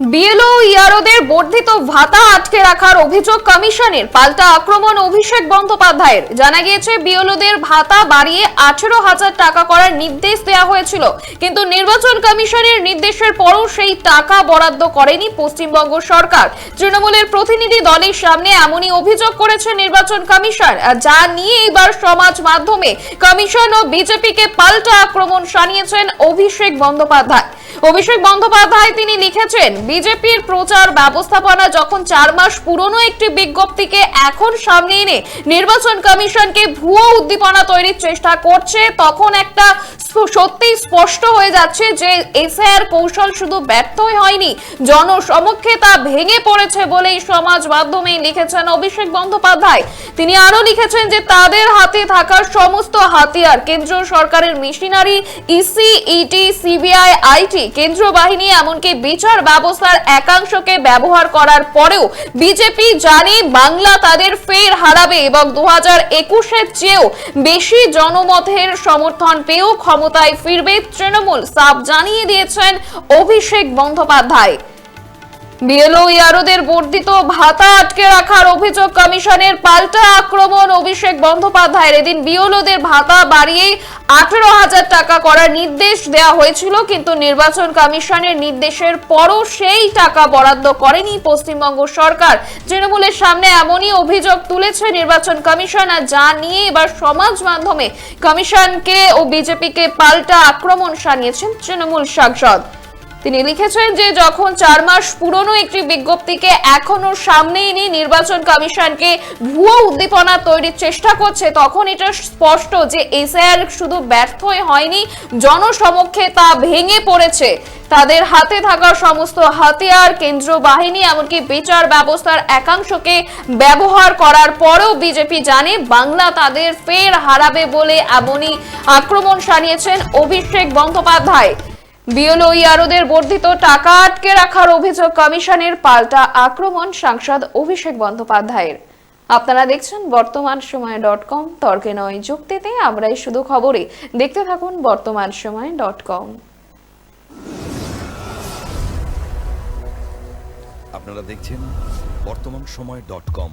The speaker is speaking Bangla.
বিএলও ইয়ারোদের বর্ধিত ভাতা আটকে রাখার অভিযোগ কমিশনের। পাল্টা আক্রমণ অভিষেক বন্দ্যোপাধ্যায়ের। জানা গিয়েছে, বিএলওদের ভাতা বাড়িয়ে আঠেরো হাজার টাকা করার নির্দেশ দেওয়া হয়েছিল। কিন্তু নির্বাচন কমিশনের নির্দেশের পরও সেই টাকা বরাদ্দ করেনি পশ্চিমবঙ্গ সরকার। তৃণমূলের প্রতিনিধি দলের সামনে এমনই অভিযোগ করেছে নির্বাচন কমিশন। যা নিয়ে এবার সমাজ মাধ্যমে কমিশন ও বিজেপিকে পাল্টা আক্রমণ শানিয়েছেন অভিষেক বন্দ্যোপাধ্যায়। অভিষেক বন্দ্যোপাধ্যায় তিনি লিখেছেন, বিজেপির প্রচার ব্যবস্থাপনা যখন চার মাস পুরনো একটি বিজ্ঞপ্তিকে এখন সামনে এনে নির্বাচন কমিশনকে ভুয়ো উদ্দীপনা তৈরির চেষ্টা করছে, তখন একটা সত্যিই স্পষ্ট হয়ে যাচ্ছে যে এসআইআর কৌশল শুধু ব্যর্থই হয়নি, জনসমক্ষে তা ভেঙে পড়েছে বলেই সমাজ মাধ্যমে লিখেছেন অভিষেক বন্দ্যোপাধ্যায়। তিনি আরও লিখেছেন যে তাদের হাতে থাকা সমস্ত হাতিয়ার, কেন্দ্রীয় সরকারের machinery, EC, ED, CBI, IT, কেন্দ্রীয় বাহিনী, এমনকি বিচার ব্যবস্থার একাংশকে ব্যবহার করার পরেও বিজেপি জানে বাংলা তাদের ফের হারাবে এবং দু হাজার একুশের চেয়েও বেশি জনমতের সমর্থন পেয়েও ক্ষমতায় ফিরবে তৃণমূল সাফ জানিয়ে দিয়েছেন অভিষেক বন্দ্যোপাধ্যায়। বিএলও ইয়ারোদের বর্ধিত ভাতা আটকে রাখার অভিযোগ কমিশনের পাল্টা আক্রমণ, অভিষেক বন্দ্যোপাধ্যায়ের এদিন বিএলওদের ভাতা বাড়িয়ে আঠেরো হাজার টাকা করার নির্দেশ দেওয়া হয়েছিল, কিন্তু নির্বাচন কমিশনের নির্দেশের পরও সেই টাকা বরাদ্দ করেনি পশ্চিমবঙ্গ সরকার। তৃণমূলের সামনে এমনই অভিযোগ তুলেছে নির্বাচন কমিশন, আর যা নিয়ে এবার সমাজ মাধ্যমে কমিশনকে ও বিজেপিকে পাল্টা আক্রমণ সানিয়েছেন তৃণমূল সাংসদ। তিনি লিখেছেন যে যখন চার মাস পুরনো একটি বিজ্ঞপ্তিকে এখনও সামনে এনে নির্বাচন কমিশনকে ভুয়ো উদ্দীপনা তৈরির চেষ্টা করছে, তখন এটা স্পষ্ট যে এসআইআর শুধু ব্যর্থই হয়নি, জনসমক্ষে তা ভেঙে পড়েছে। তাদের হাতে থাকা সমস্ত হাতিয়ার কেন্দ্র বাহিনী, এমনকি বিচার ব্যবস্থার একাংশকে ব্যবহার করার পরেও বিজেপি জানে বাংলা তাদের ফের হারাবে বলে এমনই আক্রমণ শানিয়েছেন অভিষেক বন্দ্যোপাধ্যায়। বিএলও ইয়ারোদের বর্ধিত টাকা আটকে রাখার অভিযোগ কমিশনের পাল্টা আক্রমণ সাংসদ অভিষেক বন্দ্যোপাধ্যায়ের। আপনারা দেখছেন বর্তমান সময় ডট কম, তর্কে নয় যুক্তিতে, আমরাই শুধু খবরে। দেখতে থাকুন বর্তমান সময় ডট কম। আপনারা দেখছেন বর্তমান সময় ডট কম।